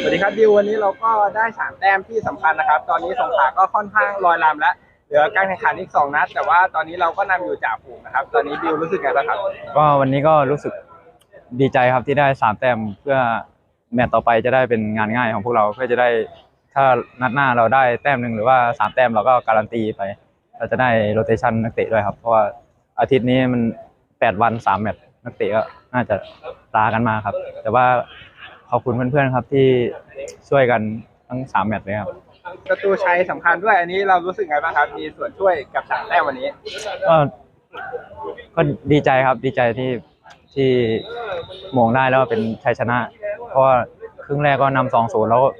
สวัสดีครับดิววันนี้เราก็ได้สามแต้มที่สำคัญนะครับ ตอนนี้สงขลาก็ค่อนข้างลอยลำแล้วเหลือการแข่งขันอีกสองนัด แต่ว่าตอนนี้เราก็นำอยู่จ่าฝูงนะครับ ตอนนี้ดิวรู้สึกไงบ้างครับ ก็วันนี้ก็รู้สึกดีใจครับที่ได้สามแต้มเพื่อแมตต์ต่อไปจะได้เป็นงานง่ายของพวกเราเพื่อจะได้ถ้านัดหน้าเราได้แต้มหนึ่งหรือว่าสามแต้มเราก็การันตีไป เราจะได้โรเตชันนักเตะด้วยครับ เพราะว่าอาทิตย์นี้มันแปดวันสามแมตช์นักเตะก็น่าจะลากันมาครับ แต่ว่า ขอบคุณเพื่อนๆครับที่ช่วยกันทั้งสามแมตช์เลยครับ ประตูชัยสำคัญด้วยอันนี้เรารู้สึกไงบ้างครับมีส่วนช่วยกับสามแต้มวันนี้ ก็ก็ดีใจครับดีใจที่ที่มองได้แล้วว่าเป็นชัยชนะ เพราะว่าครึ่งแรกก็นำสองศูนย์แล้วก็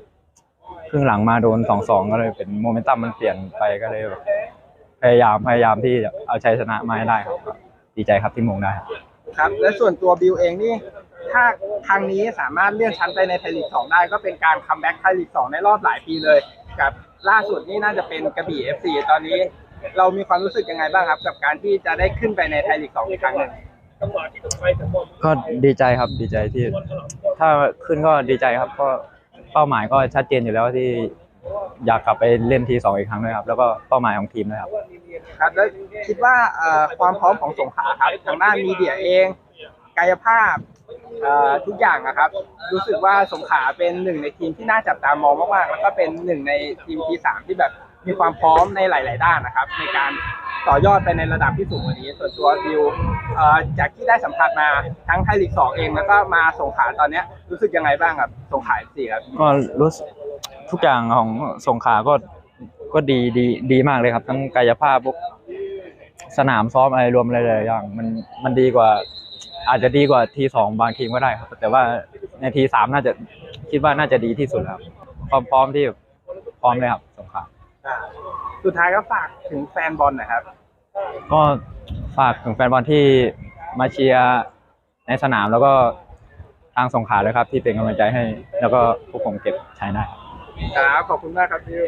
ครึ่งหลังมาโดนสองสองก็เลยเป็นโมเมนตัมมันเปลี่ยนไปก็เลยแบบพยายามพยายามที่จะเอาชัยชนะมาให้ได้ครับก็ดีใจครับที่มงได้ครับ ครับ และส่วนตัวบิวเองนี่ถ้า ครั้งนี้สามารถเลื่อนชั้นไปในไทยลีกสองได้ก็เป็นการคัมแบ็กไทยลีกสองในรอบหลายปีเลยกับล่าสุดนี่น่าจะเป็นกระบี่ FC ตอนนี้เรามีความรู้สึกยังไงบ้างครับ กับการที่จะได้ขึ้นไปในไทยลีกสองอีกครั้งหนึ่งก็ดีใจครับดีใจที่ ถ้าขึ้นก็ดีใจครับก็เป้าหมายก็ชัดเจนอยู่แล้วที่อยากกลับไปเล่นทีสองอีกครั้งด้วยครับ แล้วก็เป้าหมายของทีมด้วยครับครับแล้วคิดว่าเอ่อความพร้อมของสงขลาครับทางด้านมีเดียเอง กายภาพเอ่อ ทุกอย่างนะครับ รู้สึกว่าสงขาเป็นหนึ่งในทีมที่น่าจับตามองมากๆแล้วก็เป็นหนึ่งในทีมทีสามที่แบบมีความพร้อมในหลาย ๆ ด้านนะครับ ในการต่อยอดไปในระดับที่สูงกว่านี้ ส่วนตัวดิวจากที่ได้สัมผัสมาทั้งไทยลีกสองเองแล้วก็มาสงขาตอนเนี้ยรู้สึกยังไงบ้างครับสงขาสี่ครับก็รู้สึกทุกอย่างของสงขาก็ก็ดีดีดีมากเลยครับ ทั้งกายภาพพวกสนามซ้อมอะไรรวมอะไรหลายๆอย่างมันมันดีกว่า อาจจะดีกว่าทีสองบางทีมก็ได้ครับ แต่ว่าในทีสามน่าจะคิดว่าน่าจะดีที่สุดครับความพร้อมที่พร้อมเลยครับสงขลาอ่าสุดท้ายก็ฝากถึงแฟนบอลหนะครับ ก็ฝากถึงแฟนบอลที่มาเชียร์ในสนามแล้วก็ทางสงขลาเลยครับ ที่เป็นกำลังใจให้ แล้วก็พวกผมเก็บใช้ได้ครับ ครับ ขอบคุณมากครับดิว